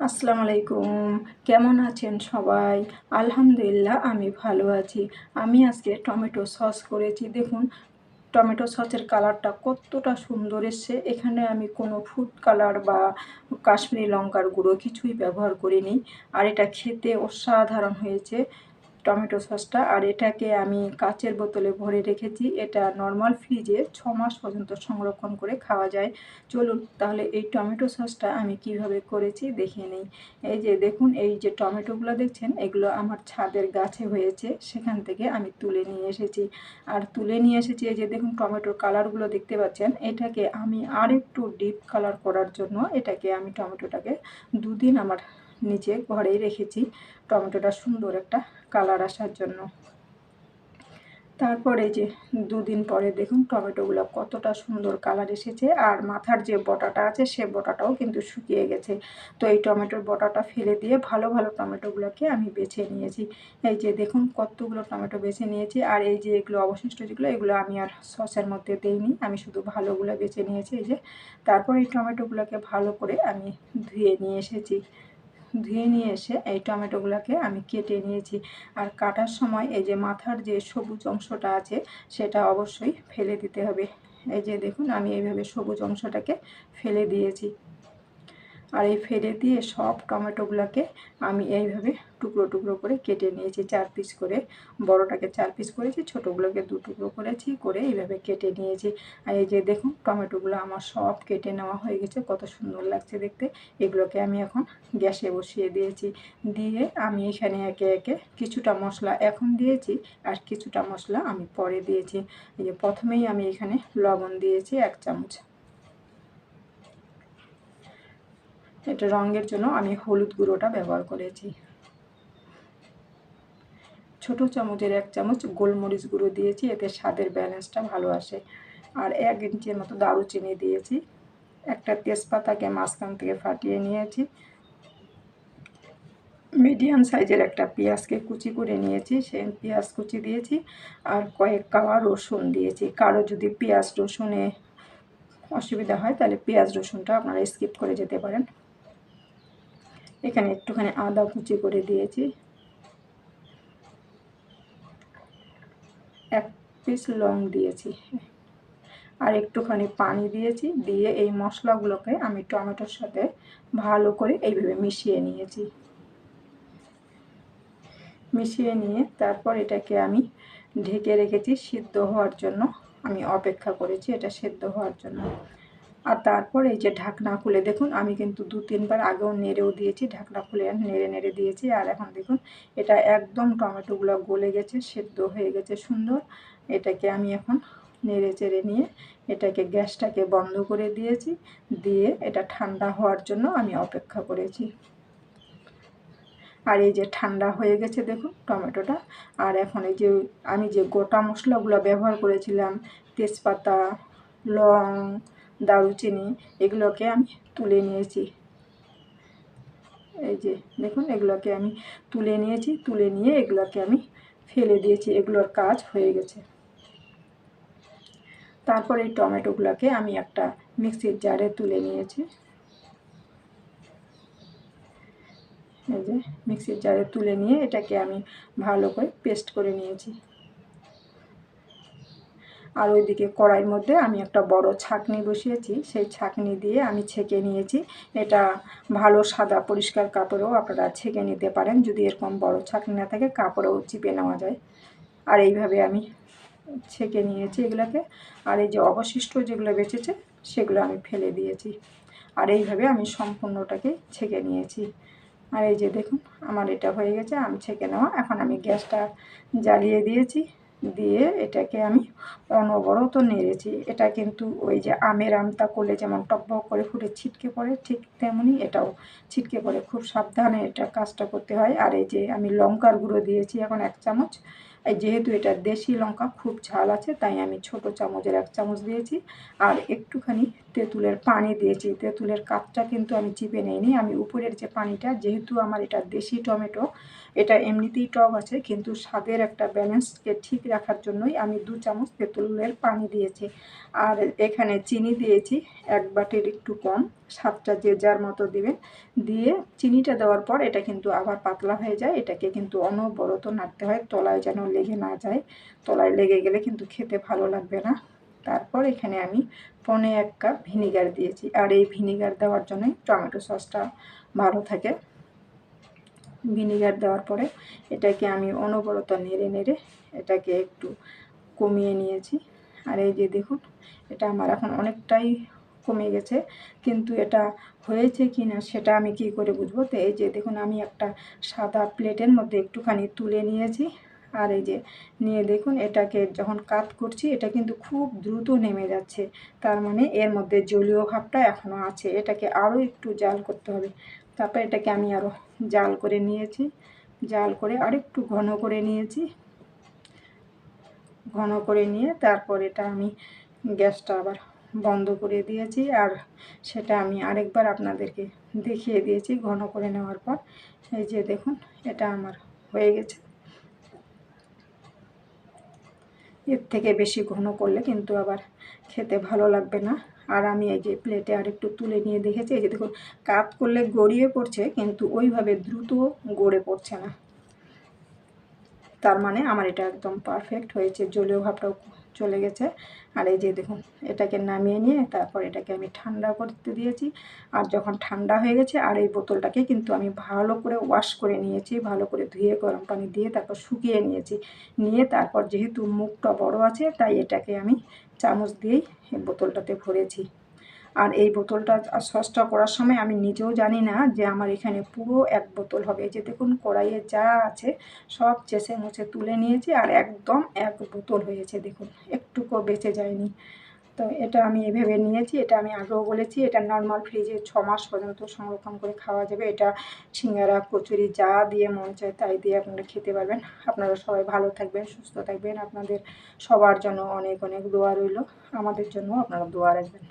আসসালামু আলাইকুম কেমন আছেন সবাই? আলহামদুলিল্লাহ, আমি ভালো আছি। আমি আজকে টমেটো সস করেছি। দেখুন, টমেটো সসের কালারটা কতটা সুন্দর এসছে। এখানে আমি কোনো ফুড কালার বা কাশ্মীরি লঙ্কার গুঁড়ো কিছুই ব্যবহার করিনি। আর এটা খেতে অসাধারণ হয়েছে। টমেটো সসটা আর এটাকে আমি কাচের বোতলে ভরে রেখেছি। এটা নর্মাল ফ্রিজে ছ মাস পর্যন্ত সংরক্ষণ করে খাওয়া যায়। চলুন তাহলে এই টমেটো সসটা আমি কীভাবে করেছি দেখে নিই। এই যে দেখুন, এই যে টমেটোগুলো দেখছেন, এগুলো আমার ছাদের গাছে হয়েছে। সেখান থেকে আমি তুলে নিয়ে এসেছি। আর তুলে নিয়ে এসেছি, এই যে দেখুন, টমেটোর কালারগুলো দেখতে পাচ্ছেন। এটাকে আমি আর একটু ডিপ কালার করার জন্য এটাকে আমি টমেটোটাকে দুদিন আমার নিচে ঘরেই রেখেছি। টমেটোটা সুন্দর একটা কালার আসার জন্য। তারপরে যে দুদিন পরে দেখুন টমেটোগুলো কতটা সুন্দর কালার এসেছে। আর মাথার যে বটাটা আছে সে বটাটাও কিন্তু শুকিয়ে গেছে। তো এই টমেটোর বটাটা ফেলে দিয়ে ভালো ভালো টমেটোগুলোকে আমি বেছে নিয়েছি। এই যে দেখুন কতগুলো টমেটো বেছে নিয়েছি। আর এই যে এগুলো অবশিষ্ট যেগুলো, এগুলো আমি আর সসের মধ্যে দেইনি। আমি শুধু ভালোগুলো বেছে নিয়েছি এই যে। তারপর এই টমেটোগুলোকে ভালো করে আমি ধুয়ে নিয়ে এসেছি। ধুয়ে নিয়ে এসে এই টমেটোগুলোকে আমি কেটে নিয়েছি। আর কাটার সময় এই যে মাথার যে সবুজ অংশটা আছে, সেটা অবশ্যই ফেলে দিতে হবে। এই যে দেখুন, আমি এইভাবে সবুজ অংশটাকে ফেলে দিয়েছি। আর এই ফেলে দিয়ে সব টমেটোগুলোকে আমি এইভাবে টুকরো টুকরো করে কেটে নিয়েছি, চার পিস করে। বড়টাকে চার পিস করেছি, ছোটোগুলোকে দু টুকরো করেছি, করে এইভাবে কেটে নিয়েছি। আর এই যে দেখুন, টমেটোগুলো আমার সব কেটে নেওয়া হয়ে গেছে, কত সুন্দর লাগছে দেখতে। এগুলোকে আমি এখন গ্যাসে বসিয়ে দিয়েছি। দিয়ে আমি এখানে একে একে কিছুটা মশলা এখন দিয়েছি আর কিছুটা মশলা আমি পরে দিয়েছি। এই যে প্রথমেই আমি এখানে লবণ দিয়েছি এক চামচ। এটা রঙের জন্য আমি হলুদ গুঁড়োটা ব্যবহার করেছি। ছোট চামচের এক চামচ গোলমরিচ গুঁড়ো দিয়েছি, এতে স্বাদের ব্যালেন্সটা ভালো আসে। আর এক ইঞ্চির মতো দারুচিনি দিয়েছি। একটা তেজপাতাকে মাঝখান থেকে ফাটিয়ে নিয়েছি। মিডিয়াম সাইজের একটা পেঁয়াজকে কুচি করে নিয়েছি, সেই পেঁয়াজ কুচি দিয়েছি। আর কয়েক কাওয়া রসুন দিয়েছি। কারও যদি পেঁয়াজ রসুনে অসুবিধা হয়, তাহলে পেঁয়াজ রসুনটা আপনারা স্কিপ করে যেতে পারেন। এখানে একটুখানি আদা কুচি করে দিয়েছি। এক পিস লং দিয়েছি। আর একটুখানি পানি দিয়েছি, দিয়ে এই মশলাগুলোকে আমি টমেটোর সাথে ভালো করে এইভাবে মিশিয়ে নিয়েছি। মিশিয়ে নিয়ে তারপর এটাকে আমি ঢেকে রেখেছি, সিদ্ধ হওয়ার জন্য। আমি অপেক্ষা করেছি এটা সিদ্ধ হওয়ার জন্য। আর তারপর এই যে ঢাকনা খুলে, দেখুন আমি কিন্তু দু তিনবার আগেও নেড়েও দিয়েছি, ঢাকনা খুলে নেড়ে নেড়ে দিয়েছি। আর এখন দেখুন, এটা একদম টমেটোগুলো গলে গেছে, সেদ্ধ হয়ে গেছে সুন্দর। এটাকে আমি এখন নেড়ে চেড়ে নিয়ে এটাকে গ্যাসটাকে বন্ধ করে দিয়েছি, দিয়ে এটা ঠান্ডা হওয়ার জন্য আমি অপেক্ষা করেছি। আর এই যে ঠান্ডা হয়ে গেছে দেখুন টমেটোটা। আর এখন এই যে আমি যে গোটা মশলাগুলো ব্যবহার করেছিলাম, তেজপাতা, লং দারুচিনি এগুলোকে আমি তুলে নিয়েছি। এই যে দেখুন, এগুলোকে আমি তুলে নিয়েছি, তুলে নিয়ে এগুলোকে আমি ফেলে দিয়েছি, এগুলোর কাজ হয়ে গেছে। তারপর এই টমেটোগুলোকে আমি একটা মিক্সির জারে তুলে নিয়েছি। এই যে মিক্সির জারে তুলে নিয়ে এটাকে আমি ভালো করে পেস্ট করে নিয়েছি। আর ওইদিকে কড়াইয়ের মধ্যে আমি একটা বড় ছাকনি বসিয়েছি। সেই ছাকনি দিয়ে আমি ছেঁকে নিয়েছি। এটা ভালো সাদা পরিষ্কার কাপড়েও আপনারা ছেঁকে নিতে পারেন। যদি এরকম বড় ছাকনি না থাকে, কাপড়েও চিপে নেওয়া যায়। আর এইভাবে আমি ছেঁকে নিয়েছি এগুলোকে। আর এই যে অবশিষ্ট যেগুলো বেঁচেছে, সেগুলো আমি ফেলে দিয়েছি। আর এইভাবে আমি সম্পূর্ণটাকে ছেঁকে নিয়েছি। আর এই যে দেখুন, আমার এটা হয়ে গেছে, আমি ছেঁকে নেওয়া। এখন আমি গ্যাসটা জ্বালিয়ে দিয়েছি। দিয়ে এটাকে আমি অনবরত নেড়েছি। এটা কিন্তু ওই যে আমের আমটা করলে যেমন টকবক করে ফুটে ছিটকে পড়ে, ঠিক তেমনি এটাও ছিটকে পড়ে। খুব সাবধানে এটা কাজটা করতে হয়। আর এই যে আমি লঙ্কার গুঁড়ো দিয়েছি এখন এক চামচ। যেহেতু এটা দেশি লঙ্কা, খুব ঝাল আছে, তাই আমি ছোট চামচের এক চামচ দিয়েছি। আর একটুখানি তেঁতুলের পানি দিয়েছি। তেঁতুলের কাপটা কিন্তু আমি চিপে নিইনি। আমি উপরের যে পানিটা, যেহেতু আমার এটা দেশি টমেটো, এটা এমনিতেই টক আছে, কিন্তু স্বাদের একটা ব্যালেন্সকে ঠিক রাখার জন্যই আমি দু চামচ তেঁতুলের পানি দিয়েছি। আর এখানে চিনি দিয়েছি, এক বাটির একটু কম, স্বাদটা যে যার মতো দেবেন। দিয়ে চিনিটা দেওয়ার পর এটা কিন্তু আবার পাতলা হয়ে যায়। এটাকে কিন্তু অনবরত নাড়তে হয়, তলায় যেন লেগে না যায়। তলায় লেগে গেলে কিন্তু খেতে ভালো লাগবে না। তারপর এখানে আমি পনে এক কাপ ভিনিগার দিয়েছি। আর এই ভিনিগার দেওয়ার জন্যই টমেটো সসটা ভালো থাকে। ভিনিগার দেওয়ার পরে এটাকে আমি অনবরত নেড়ে নেড়ে এটাকে একটু কমিয়ে নিয়েছি। আর এই যে দেখুন, এটা আমার এখন অনেকটাই কমে গেছে। কিন্তু এটা হয়েছে কি না সেটা আমি কি করে বুঝব? তো এই যে দেখুন, আমি একটা সাদা প্লেটের মধ্যে একটুখানি তুলে নিয়েছি। আর এই যে, নিয়ে দেখুন এটাকে যখন কাত করছি, এটা কিন্তু খুব দ্রুত নেমে যাচ্ছে। তার মানে এর মধ্যে জলীয় ভাবটা এখনও আছে। এটাকে আরও একটু জাল করতে হবে। তারপর এটাকে আমি আরও জাল করে নিয়েছি। জাল করে আরেকটু ঘন করে নিয়েছি। ঘন করে নিয়ে তারপর এটা আমি গ্যাসটা আবার বন্ধ করে দিয়েছি। আর সেটা আমি আরেকবার আপনাদেরকে দেখিয়ে দিয়েছি ঘন করে নেওয়ার পর। এই যে দেখুন, এটা আমার হয়ে গেছে। এর থেকে বেশি ঘন করলে কিন্তু আবার খেতে ভালো লাগবে না। আর আমি এই যে প্লেটে আর একটু তুলে নিয়ে দেখেছি, এই যে দেখুন, কাপ করলে গড়িয়ে পড়ছে, কিন্তু ওইভাবে দ্রুত গড়ে পড়ছে না। তার মানে আমার এটা একদম পারফেক্ট হয়েছে, জলীয় ভাবটাও চলে গেছে। আর এই যে দেখুন, এটাকে নামিয়ে নিয়ে তারপর এটাকে আমি ঠান্ডা করতে দিয়েছি। আর যখন ঠান্ডা হয়ে গেছে, আর এই বোতলটাকে কিন্তু আমি ভালো করে ওয়াশ করে নিয়েছি, ভালো করে ধুয়ে গরম পানি দিয়ে তারপর শুকিয়ে নিয়েছি। নিয়ে তারপর যেহেতু মুখটা বড় আছে, তাই এটাকে আমি চামচ দিয়েই বোতলটাতে ভরেছি। আর এই বোতলটা সসটা করার সময় আমি নিজেও জানি না যে আমার এখানে পুরো এক বোতল হবে। যে দেখুন, কড়াইয়ে যা আছে সব চেষে মুছে তুলে নিয়েছি আর একদম এক বোতল হয়েছে দেখুন, একটুকু বেঁচে যায়নি। তো এটা আমি এভাবে নিয়েছি, এটা আমি আগেও বলেছি, এটা নর্মাল ফ্রিজে ছ মাস পর্যন্ত সংরক্ষণ করে খাওয়া যাবে। এটা সিঙ্গারা, কচুরি যা দিয়ে মন চায় তাই দিয়ে আপনারা খেতে পারবেন। আপনারা সবাই ভালো থাকবেন, সুস্থ থাকবেন। আপনাদের সবার জন্য অনেক অনেক দোয়া রইল। আমাদের জন্য আপনারা দোয়া রাখবেন।